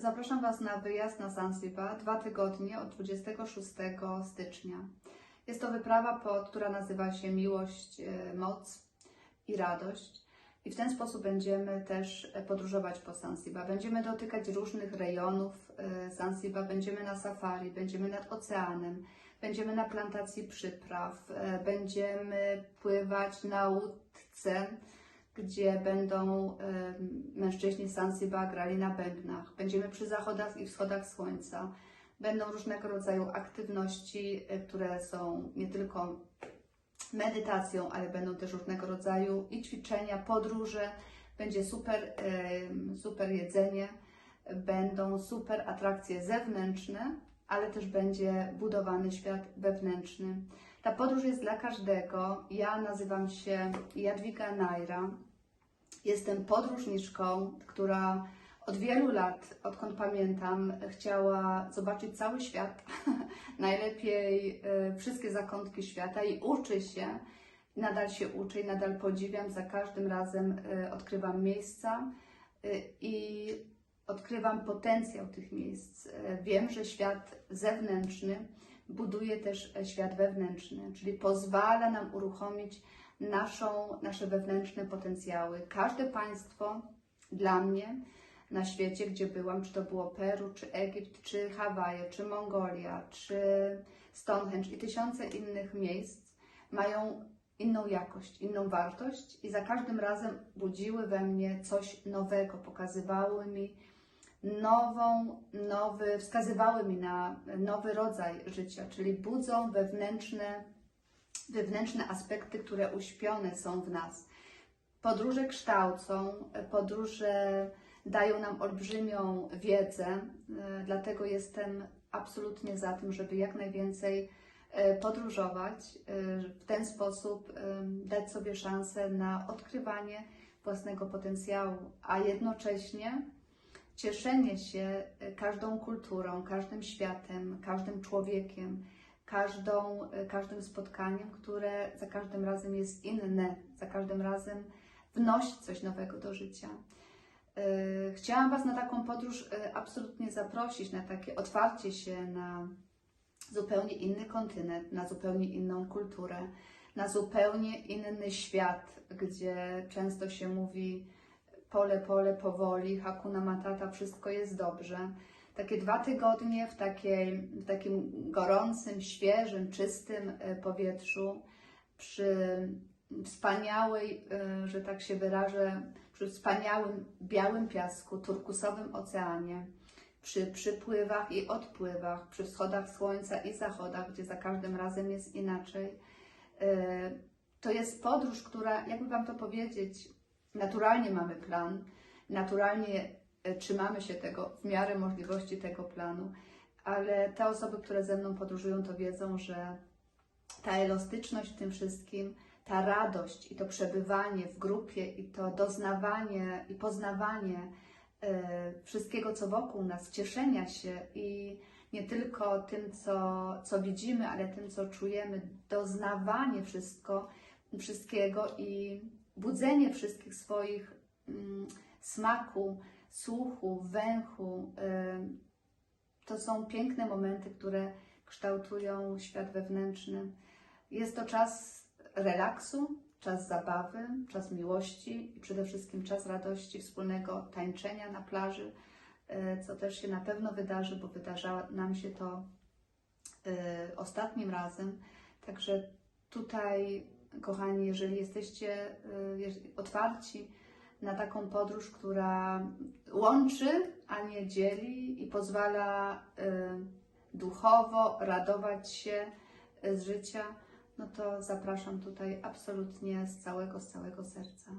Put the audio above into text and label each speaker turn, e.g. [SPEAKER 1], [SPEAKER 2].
[SPEAKER 1] zapraszam Was na wyjazd na Zanzibar dwa tygodnie od 26 stycznia. Jest to wyprawa, pod, która nazywa się Miłość, e, Moc i Radość. I w ten sposób będziemy też e, podróżować po Zanzibar. Będziemy dotykać różnych rejonów Zanzibar, będziemy na safari, będziemy nad oceanem, będziemy na plantacji przypraw, e, będziemy pływać na łódce, gdzie będą mężczyźni z Zanzibar grali na bębnach. Będziemy przy zachodach i wschodach słońca. Będą różnego rodzaju aktywności, e, które są nie tylko medytacją, ale będą też różnego rodzaju i ćwiczenia, podróże. Będzie super, super jedzenie, będą super atrakcje zewnętrzne, ale też będzie budowany świat wewnętrzny. Ta podróż jest dla każdego. Ja nazywam się Jadwiga Naira. Jestem podróżniczką, która od wielu lat, odkąd pamiętam, chciała zobaczyć cały świat, najlepiej e, wszystkie zakątki świata i uczy się, nadal się uczę i nadal podziwiam. Za każdym razem e, odkrywam miejsca e, i odkrywam potencjał tych miejsc. E, Wiem, że świat zewnętrzny buduje też e, świat wewnętrzny, czyli pozwala nam uruchomić naszą, nasze wewnętrzne potencjały. Każde państwo dla mnie na świecie, gdzie byłam, czy to było Peru, czy Egipt, czy Hawaje, czy Mongolia, czy Stonehenge i tysiące innych miejsc, mają inną jakość, inną wartość i za każdym razem budziły we mnie coś nowego, pokazywały mi nową, nowy, wskazywały mi na nowy rodzaj życia, czyli budzą wewnętrzne, wewnętrzne aspekty, które uśpione są w nas. Podróże kształcą, podróże dają nam olbrzymią wiedzę, e, dlatego jestem absolutnie za tym, żeby jak najwięcej e, podróżować, e, w ten sposób dać sobie szansę na odkrywanie własnego potencjału, a jednocześnie cieszenie się e, każdą kulturą, każdym światem, każdym człowiekiem, każdą, e, każdym spotkaniem, które za każdym razem jest inne, za każdym razem wnosi coś nowego do życia. E, Chciałam Was na taką podróż absolutnie zaprosić, na takie otwarcie się na zupełnie inny kontynent, na zupełnie inną kulturę, na zupełnie inny świat, gdzie często się mówi pole, pole, powoli, hakuna matata, wszystko jest dobrze. Takie dwa tygodnie w, takiej, w takim gorącym, świeżym, czystym e, powietrzu, przy wspaniałej, e, że tak się wyrażę, przy wspaniałym białym piasku, turkusowym oceanie, przy przypływach i odpływach, przy wschodach słońca i zachodach, gdzie za każdym razem jest inaczej. E, To jest podróż, która, jakby Wam to powiedzieć, naturalnie mamy plan, naturalnie e, trzymamy się tego w miarę możliwości tego planu, ale te osoby, które ze mną podróżują, to wiedzą, że ta elastyczność w tym wszystkim, ta radość i to przebywanie w grupie i to doznawanie i poznawanie e, wszystkiego, co wokół nas, cieszenia się i nie tylko tym, co, co widzimy, ale tym, co czujemy, doznawanie wszystko, wszystkiego i budzenie wszystkich swoich mm, smaku, słuchu, węchu. ym, To są piękne momenty, które kształtują świat wewnętrzny. Jest to czas relaksu, czas zabawy, czas miłości i przede wszystkim czas radości, wspólnego tańczenia na plaży, y, co też się na pewno wydarzy, bo wydarza nam się to y, ostatnim razem. Także tutaj, kochani, jeżeli jesteście y, otwarci na taką podróż, która łączy, a nie dzieli i pozwala y, duchowo radować się y, z życia, no to zapraszam tutaj absolutnie z całego, z całego serca.